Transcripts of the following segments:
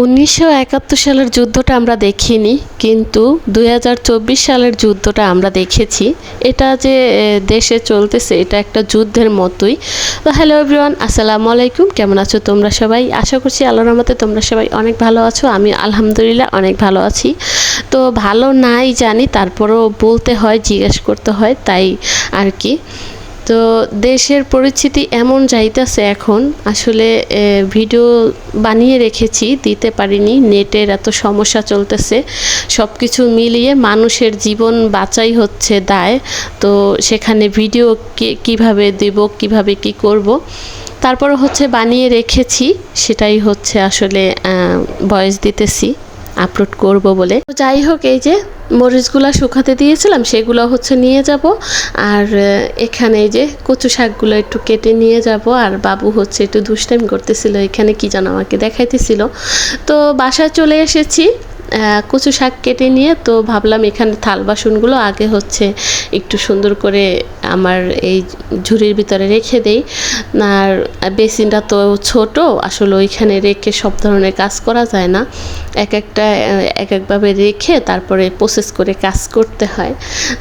উনিশশো একাত্তর সালের যুদ্ধটা আমরা দেখিনি, কিন্তু দু হাজার চব্বিশ সালের যুদ্ধটা আমরা দেখেছি। এটা যে দেশে চলতেছে, এটা একটা যুদ্ধের মতোই। তো হ্যালো এভরিওয়ান আসসালামু আলাইকুম, কেমন আছো তোমরা সবাই? আশা করছি আল্লাহর রহমতে তোমরা সবাই অনেক ভালো আছো আমি আলহামদুলিল্লাহ অনেক ভালো আছি। তো ভালো নাই জানি, তারপরেও বলতে হয়, জিজ্ঞেস করতে হয়, তাই আর কি। তো দেশের পরিস্থিতি এমন যাইতেছে এখন, আসলে ভিডিও বানিয়ে রেখেছি, দিতে পারিনি, নেটের এত সমস্যা চলতেছে সব কিছু মিলিয়ে মানুষের জীবন বাঁচাই হচ্ছে দায়, তো সেখানে ভিডিও কীভাবে দেব, কীভাবে কি করব তারপর হচ্ছে বানিয়ে রেখেছি, সেটাই হচ্ছে আসলে ভয়েস দিতেছি। আপলোড করব বলে। তো যাই হোক, এই যে মরিচগুলো শুকাতে দিয়েছিলাম, সেগুলো হচ্ছে নিয়ে যাব। আর এখানে এই যে কচু শাকগুলো একটু কেটে নিয়ে যাব। আর বাবু হচ্ছে একটু দুষ্টাইম করতেছিল, এখানে কি যেন আমাকে দেখাইতেছিল। তো বাসায় চলে এসেছি। কচু শাক কেটে নিয়ে তো ভাবলাম এখানে থাল বাসনগুলো আগে হচ্ছে একটু সুন্দর করে আমার এই ঝুড়ির ভিতরে রেখে দেই। আর বেসিনটা তো ছোট, আসলে ওইখানে রেখে সব ধরনের কাজ করা যায় না। এক একটা, এক একভাবে রেখে তারপরে প্রসেস করে কাজ করতে হয়।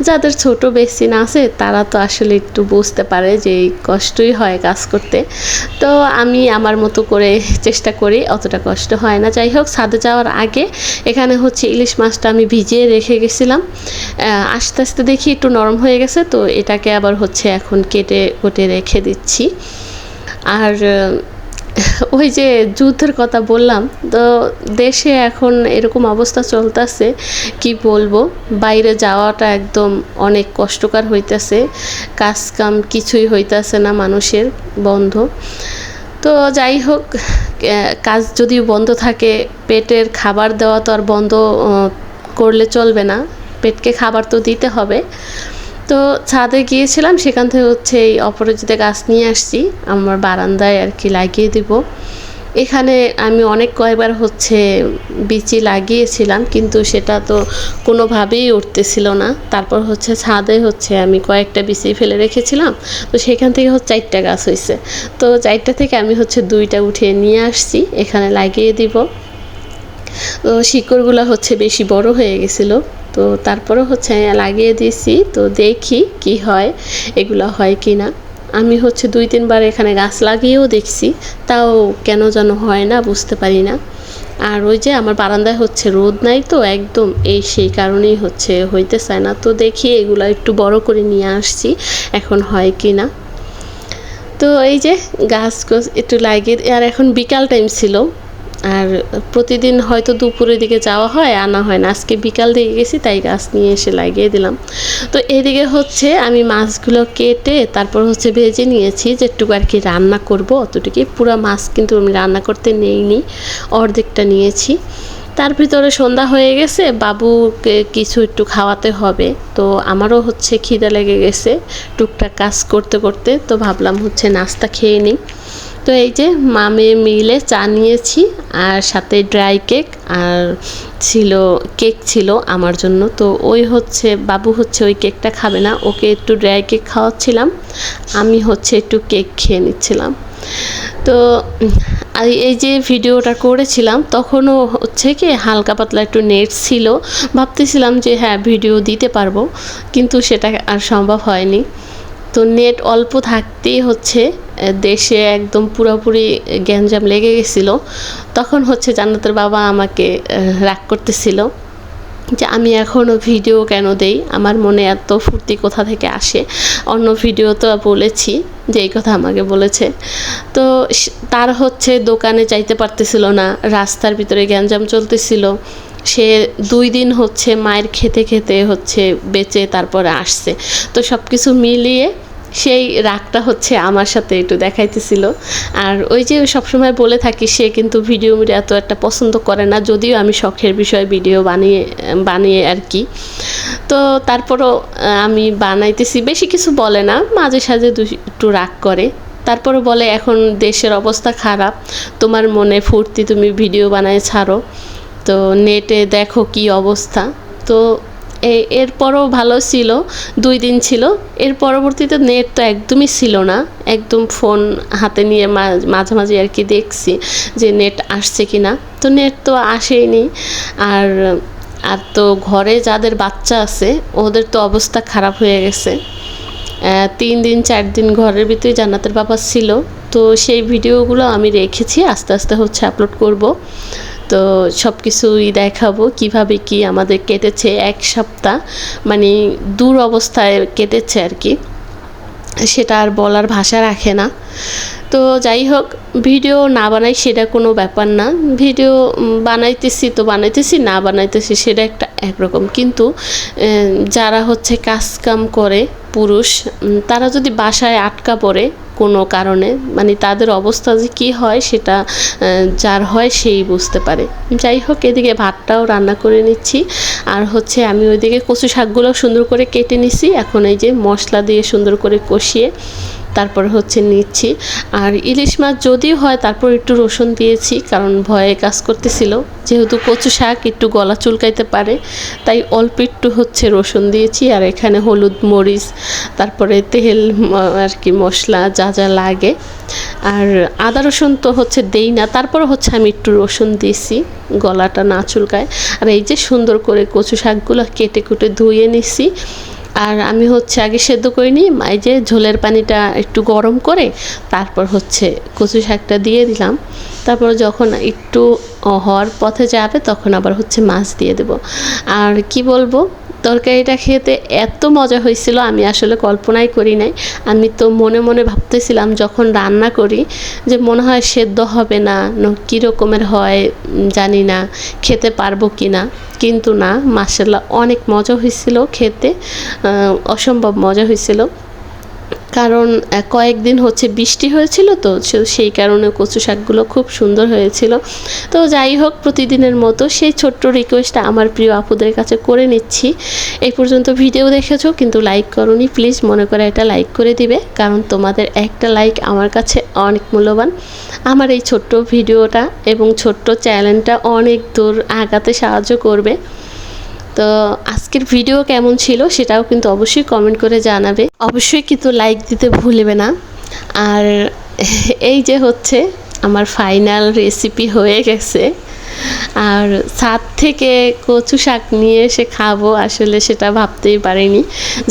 যাদের ছোট বেসিন আছে, তারা তো আসলে একটু বুঝতে পারে যে কষ্টই হয় কাজ করতে। তো আমি আমার মতো করে চেষ্টা করি, অতটা কষ্ট হয় না। যাই হোক, ছাদে যাওয়ার আগে এখানে হচ্ছে ইলিশ মাছটা আমি ভিজিয়ে রেখে গেছিলাম। আস্তে আস্তে দেখি একটু নরম হয়ে গেছে, তো এটাকে আবার হচ্ছে এখন কেটে কুটে রেখে দিচ্ছি। আর ওই যে যুদ্ধের কথা বললাম, তো দেশে এখন এরকম অবস্থা চলতেছে, কি বলব? বাইরে যাওয়াটা একদম অনেক কষ্টকর হইতেছে, কাজ কাম কিছুই হইতেছে না মানুষের, বন্ধ। তো যাই হোক কাজ যদি বন্ধ থাকে, পেটের খাবার দেওয়া তো আর বন্ধ করলে চলবে না। পেটকে খাবার তো দিতে হবে। তো ছাদে গিয়েছিলাম, সেখান থেকে হচ্ছে এই অপরাজিতা গাছ নিয়ে আসছি। আমার বারান্দায় আর কি লাগিয়ে দিব। এখানে আমি অনেক কয়েকবার হচ্ছে বিচি লাগিয়েছিলাম, কিন্তু সেটা তো কোনোভাবেই উঠতেছিল না। তারপর হচ্ছে ছাদে হচ্ছে আমি কয়েকটা বিচি ফেলে রেখেছিলাম, তো সেখান থেকে হচ্ছে চারটা গাছ হয়েছে তো চারটা থেকে আমি হচ্ছে দুইটা উঠিয়ে নিয়ে আসছি, এখানে লাগিয়ে দিব। তো শিকড়গুলো হচ্ছে বেশি বড় হয়ে গেছিল, তো তারপরে হচ্ছে লাগিয়ে দিয়েছি, তো দেখি কি হয়, এগুলো হয় কি না আমি হচ্ছে দুই তিনবার এখানে গাছ লাগিয়েও দেখছি, তাও কেন যেন হয় না বুঝতে পারি না। আর ওই যে আমার বারান্দায় হচ্ছে রোদ নাই তো, একদম এই সেই কারণেই হচ্ছে হইতে চায় না। তো দেখি এগুলো একটু বড় করে নিয়ে আসছি, এখন হয় কি না। তো এই যে গাছ গাছ একটু লাগিয়ে, আর এখন বিকাল টাইম ছিল। আর প্রতিদিন হয়তো দুপুরের দিকে যাওয়া হয়, আনা হয় না। আজকে বিকাল দিকে গেছি, তাই গাছ নিয়ে এসে লাগিয়ে দিলাম। তো এদিকে হচ্ছে আমি মাছগুলো কেটে তারপর হচ্ছে ভেজে নিয়েছি, যেটুকু আর কি রান্না করব অতটুকুই। পুরো মাছ কিন্তু আমি রান্না করতে নেইনি, অর্ধেকটা নিয়েছি। তার ভিতরে সন্ধ্যা হয়ে গেছে, বাবুকে কিছু একটু খাওয়াতে হবে। তো আমারও হচ্ছে খিদে লেগে গেছে, টুকটাক কাজ করতে করতে। তো ভাবলাম হচ্ছে নাস্তা খেয়ে নিই। তো এই যে মামে মিলে চা নিয়েছি আর সাথে ড্রাই কেক আর ছিল, কেক ছিল আমার জন্য। তো ওই হচ্ছে, বাবু হচ্ছে ওই কেকটা খাবে না, ওকে একটু ড্রাই কেক খাওয়াচ্ছিলাম, আমি হচ্ছে একটু কেক খেয়ে নিচ্ছিলাম। তো এই যে ভিডিওটা করেছিলাম, তখনও হচ্ছে কি হালকা পাতলা একটু নেট ছিল, ভাবতেছিলাম যে হ্যাঁ ভিডিও দিতে পারব, কিন্তু সেটা আর সম্ভব হয়নি। তো নেট অল্প থাকতেই হচ্ছে দেশে একদম পুরোপুরি গ্যাঞ্জাম লেগে গেছিল। তখন হচ্ছে জান্নাতের বাবা আমাকে রাগ করতেছিল যে আমি এখনও ভিডিও কেন দেই? আমার মনে এত ফুর্তি কোথা থেকে আসে? অন্য ভিডিও তো বলেছি যে এই কথা আমাকে বলেছে। তো তার হচ্ছে দোকানে যাইতে পারতেছিল না, রাস্তার ভিতরে গ্যাঞ্জাম চলতেছিল। সে দুই দিন হচ্ছে মায়ের খেতে খেতে হচ্ছে বেঁচে তারপরে আসছে। তো সব কিছু মিলিয়ে সেই রাগটা হচ্ছে আমার সাথে একটু দেখাইতেছিল। আর ওই যে সবসময় বলে থাকি, সে কিন্তু ভিডিও মিডিয়া এত একটা পছন্দ করে না, যদিও আমি শখের বিষয়ে ভিডিও বানিয়ে বানিয়ে আর কি। তো তারপরও আমি বানাইতেছি, বেশি কিছু বলে না, মাঝে সাঝে একটু রাগ করে। তারপরে বলে, এখন দেশের অবস্থা খারাপ, তোমার মনে ফুর্তি তুমি ভিডিও বানায় ছাড়ো। তো নেটে দেখো কি অবস্থা। তো এরপরও ভালো ছিল, দুই দিন ছিল। এর পরবর্তীতে নেট তো একদমই ছিল না। একদম ফোন হাতে নিয়ে মাঝে মাঝে আর কি দেখছি যে নেট আসছে কি না তো নেট তো আসেইনি। আর আর তো ঘরে যাদের বাচ্চা আছে, ওদের তো অবস্থা খারাপ হয়ে গেছে। তিন দিন, চার দিন ঘরের ভিতরে জান্নাতের বাবা ছিল। তো সেই ভিডিওগুলো আমি রেখেছি, আস্তে আস্তে হচ্ছে আপলোড করব। তো সব কিছুই দেখাবো কীভাবে কি আমাদের কেটেছে এক সপ্তাহ মানে দূর অবস্থায় কেটেছে আর কি। সেটা আর বলার ভাষা রাখে না। তো যাই হোক, ভিডিও না বানাই সেটা কোনো ব্যাপার না। ভিডিও বানাইতেছি তো বানাইতেছি, না বানাইতেছি সেটা একটা একরকম। কিন্তু যারা হচ্ছে কাজ কাম করে পুরুষ তারা যদি বাসায় আটকা পড়ে কোনো কারণে মানে তাদের অবস্থা যে কী হয় সেটা যার হয় সেই বুঝতে পারে। যাই হোক, এদিকে ভাতটাও রান্না করে নিচ্ছি। আর হচ্ছে আমি ওইদিকে কচু শাকগুলো সুন্দর করে কেটে নিছি। এখন এই যে মশলা দিয়ে সুন্দর করে কষিয়ে তারপর হচ্ছে নিচ্ছি। আর ইলিশ মাছ যদিও হয়, তারপর একটু রসুন দিয়েছি, কারণ ভয়ে কাজ করতেছিল। যেহেতু কচু শাক, একটু গলা চুলকাইতে পারে, তাই অল্প একটু হচ্ছে রসুন দিয়েছি, আর এখানে হলুদ মরিচ, তারপরে তেল আর কি মশলা যা যা লাগে। আর আদা রসুন তো হচ্ছে দেই না তারপর হচ্ছে আমি একটু রসুন দিয়েছি, গলাটা না চুলকায়। আর এই যে সুন্দর করে কচু শাকগুলো কেটে কুটে ধুয়ে নিছি আর আমি হচ্ছে আগে সেদ্ধ করে নিই, এই যে ঝোলের পানিটা একটু গরম করে তারপর হচ্ছে কচু শাকটা দিয়ে দিলাম। তারপর যখন একটু হওয়ার পথে যাবে তখন আবার হচ্ছে মাছ দিয়ে দেব। আর কি বলব? তরকারিটা খেতে এত মজা হয়েছিল, আমি আসলে কল্পনাই করি নাই। আমি তো মনে মনে ভাবতেছিলাম যখন রান্না করি যে মনে হয় সেদ্ধ হবে না কী রকমের হয় জানি না, খেতে পারব কি না। কিন্তু না মাসাল্লাহ অনেক মজা হয়েছিল খেতে অসম্ভব মজা হয়েছিল। কারণ কয়েকদিন হচ্ছে বৃষ্টি হয়েছিল তো সেই কারণে কচু শাকগুলো খুব সুন্দর হয়েছিল। তো যাই হোক, প্রতিদিনের মতো সেই ছোট্ট রিকোয়েস্টটা আমার প্রিয় আপুদের কাছে করে নিচ্ছি। এই পর্যন্ত ভিডিও দেখেছ, কিন্তু লাইক করনি প্লিজ মনে করে এটা লাইক করে দিবে, কারণ তোমাদের একটা লাইক আমার কাছে অনেক মূল্যবান। আমার এই ছোট্ট ভিডিওটা এবং ছোট্ট চ্যানেলটা অনেক দূর আগাতে সাহায্য করবে। তো আজকের ভিডিও কেমন ছিল সেটাও কিন্তু অবশ্যই কমেন্ট করে জানাবে। অবশ্যই কিন্তু লাইক দিতে ভুলবে না। আর এই যে হচ্ছে আমার ফাইনাল রেসিপি হয়ে গেছে। আর ছাদ থেকে কচু শাক নিয়ে এসে খাব, আসলে সেটা ভাবতেই পারিনি।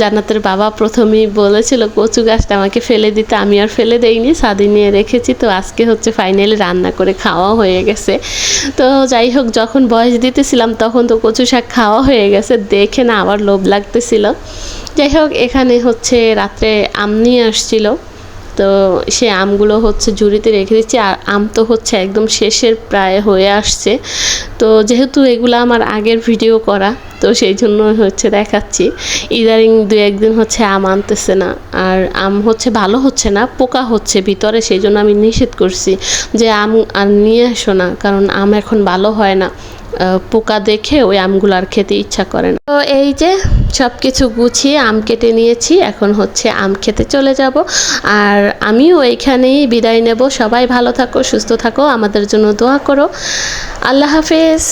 জান্নাতের বাবা প্রথমেই বলেছিল, কচু গাছটা আমাকে ফেলে দিতে। আমি আর ফেলে দেইনি, ছাদে নিয়ে রেখেছি। তো আজকে হচ্ছে ফাইনালি রান্না করে খাওয়া হয়ে গেছে। তো যাই হোক, যখন বয়স দিতেছিলাম, তখন তো কচু শাক খাওয়া হয়ে গেছে। দেখে না আবার লোভ লাগতেছিল। যাই হোক, এখানে হচ্ছে রাত্রে আম নিয়ে আসছিল। তো সে আমগুলো হচ্ছে ঝুড়িতে রেখে দিচ্ছি, আর আম তো হচ্ছে একদম শেষের প্রায় হয়ে আসছে। তো যেহেতু এগুলো আমার আগের ভিডিও করা, তো সেই জন্য হচ্ছে দেখাচ্ছি। ইদারিং দু একদিন হচ্ছে আম আনতেছে না, আর আম হচ্ছে ভালো হচ্ছে না, পোকা হচ্ছে ভিতরে, সেই জন্য আমি নিষেধ করছি যে আম আর নিয়ে আসো না, কারণ আম এখন ভালো হয় না। পোকা দেখে ওই আমগুলো আর খেতে ইচ্ছা করে না। তো এই যে সব কিছু গুছিয়ে আম কেটে নিয়েছি, এখন হচ্ছে আম খেতে চলে যাব। আর আমিও এইখানেই বিদায় নেব। সবাই ভালো থাকো, সুস্থ থাকো, আমাদের জন্য দোয়া করো। আল্লাহ হাফেজ।